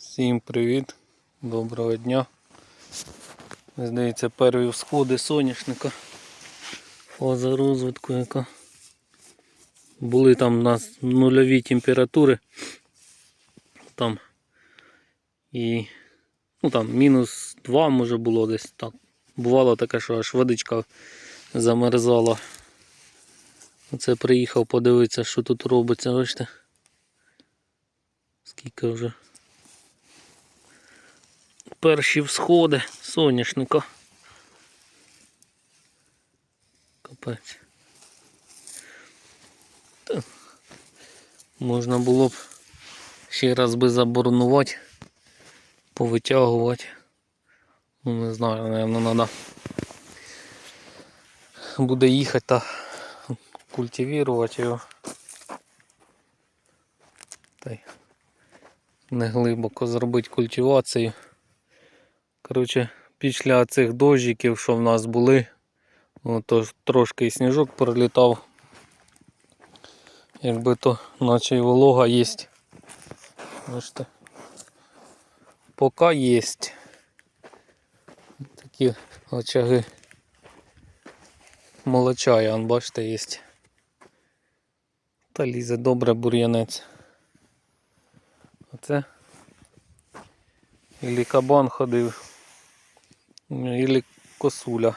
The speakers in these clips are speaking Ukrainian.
Всім привіт, доброго дня. Здається, перві всходи соняшника. Фаза розвитку яка. Були там у нас нульові температури. Там і ну там мінус 2 може було десь так. Бувало таке, що аж водичка замерзала. Оце приїхав подивитися, що тут робиться, бачите. Скільки вже перші всходи соняшника. Капець. Можна було б ще раз би заборонувати, повитягувати. Ну не знаю, напевно, треба буде їхати та культивувати його. Та й не глибоко зробити культивацію. Коротше, після цих дощиків, що в нас були, ну, то трошки і сніжок пролітав. Якби то наче й волога є. Бачите. Поки є. Такі очаги молочая, он, бачите, є. Та лізе добре бур'янець. Оце. Ілі кабан ходив. Ілі косуля.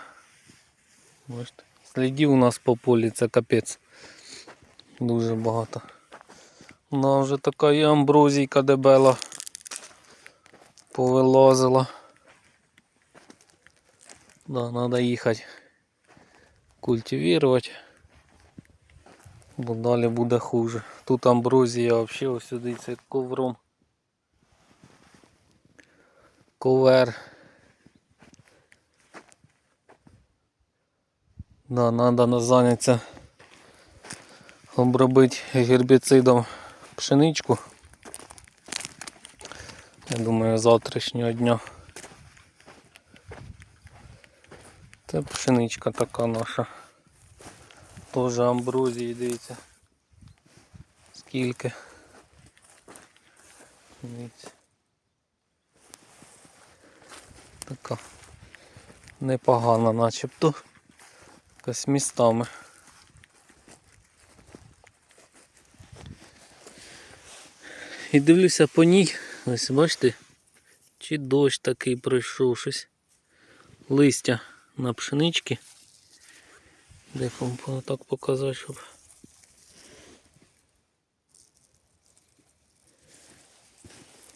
Бачите. Слідів у нас по полі, це капець. Дуже багато. Вона вже така і амброзійка дебела. Повилазила. Да, треба їхати культивувати. Бо далі буде хуже. Тут амброзія взагалі ось сюди це ковром. Ковер. Да, треба зайнятися обробити гербіцидом пшеничку. Я думаю, завтрашнього дня. Це пшеничка така наша. Теж амброзії, дивіться. Скільки. Дивіться. Така непогана начебто. Якась містами. І дивлюся по ній, ось бачите, чи дощ такий пройшов щось. Листя на пшенички. Де вам так показати, щоб.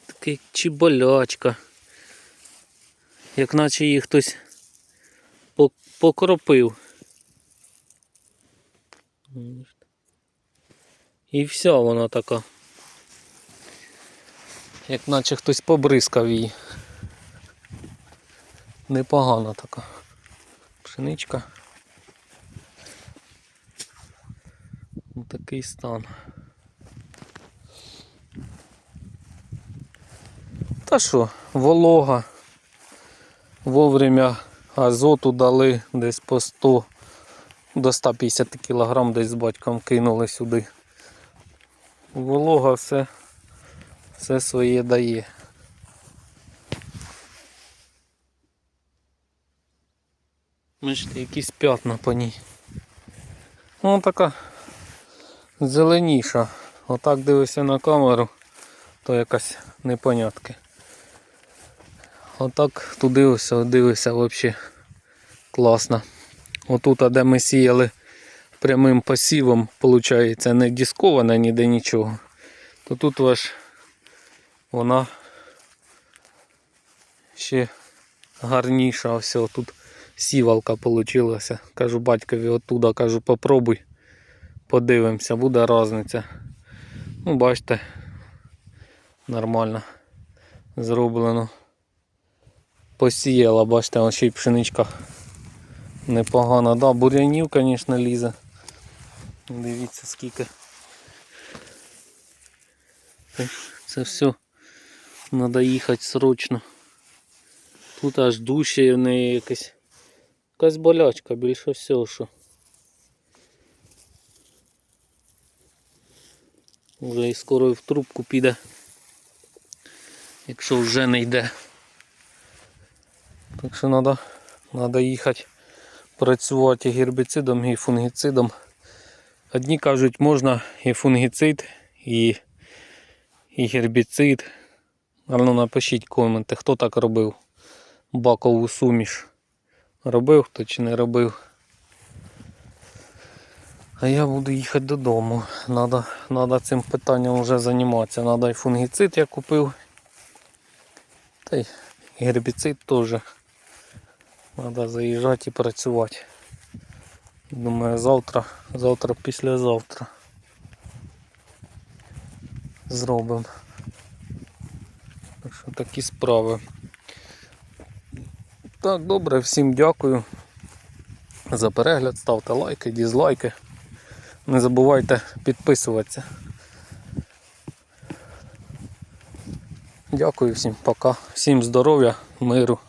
Такий чи болячка. Як наче її хтось покропив. І все вона така. Як наче хтось побризкав її. Непогана така. Пшеничка. Такий стан. Та що, волога. Вовремя азоту дали десь по 100 до 150 кг десь з батьком кинули сюди. Волога все, все своє дає. Бачите, якісь п'ятна по ній. Ну така зеленіша. Отак дивишся на камеру, то якась непонятка. Отак туди ось дивишся взагалі класно. Отут, де ми сіяли прямим посівом, виходить, не дискована ніде нічого. То тут ваш вона ще гарніша. Все, тут сівалка вийшла. Кажу батькові оттуда, кажу, попробуй. Подивимося, буде різниця. Ну, бачите, нормально зроблено. Посіяла, бачите, ось ще й пшеничка непогана. Да, бур'янів, звісно, лізе. Дивіться скільки. Це все треба їхати срочно. Тут аж дужче в неї якась якась болячка, більше всього, що. Вже і скоро в трубку піде. якщо вже не йде. Так що треба їхати працювати гербіцидом і фунгіцидом. Одні кажуть, можна і фунгіцид, і, і гербіцид. Але ну напишіть коменти, хто так робив бакову суміш. Робив хто чи не робив. А я буду їхати додому. Надо, надо цим питанням вже займатися. Надо і фунгіцид я купив. Та й гербіцид теж. Треба заїжджати і працювати. Думаю, завтра, завтра, післязавтра зробимо. Так що такі справи. Так, добре, всім дякую за перегляд. Ставте лайки, дізлайки. Не забувайте підписуватися. Дякую всім, пока. Всім здоров'я, миру.